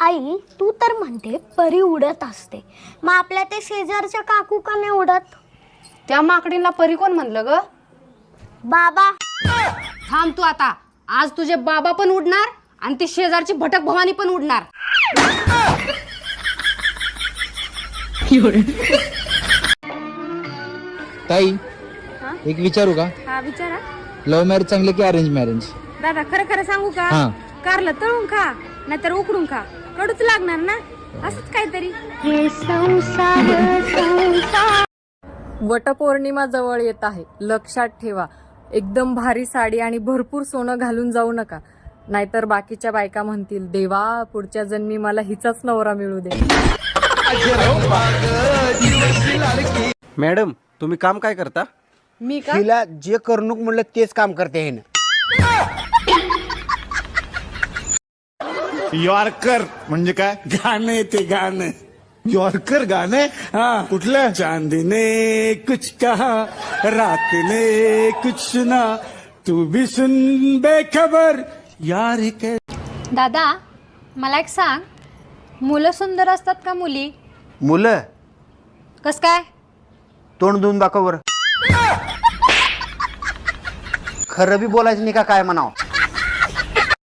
आई तू तर म्हणते परी उडत असते. मग आपल्या ते शेजारच्या काकू का नाही उडत? त्या माकडीला परी कोण म्हणलं ग? बाबा. थांब तू आता. आज तुझे बाबा पण उडणार आणि ती शेजारची भटक भवानी पण उडणार. ताई एक विचारू का? हा विचारा. लव्ह मॅरेज चांगले की अरेंज मॅरेज दादा खरं खरं सांगू का? हा. कारलं तळून खा नाहीतर उकडून खा. कडूच लागणार ना? असंच काहीतरी. हे संसार संसार. वटपौर्णिमा जवळ येत आहे. लक्षात ठेवा. एकदम भारी साडी आणि भरपूर सोनं घालून जाऊ नका. नाहीतर बाकीच्या बायका म्हणतील देवा पुढच्या जन्मी मला हिचाच नवरा मिळू दे. मॅडम तुम्ही काम काय करता? मी का? तिला जे करणूक म्हणलं तेच काम करते हे ना. यॉर्कर म्हणजे काय? गाणं आहे ते गाणं. यॉर्कर गाणं? हा. कुठलं? चांदीने कुछ कहा रात ने कुछ सुना तू भी सुन बेखबर यार के दादा मला एक सांग. मुलं सुंदर असतात का मुली? मुलं? कस काय? तोंड धुवून दाखव बरं. खरं बी बोलायचं नाही का काय म्हणावं?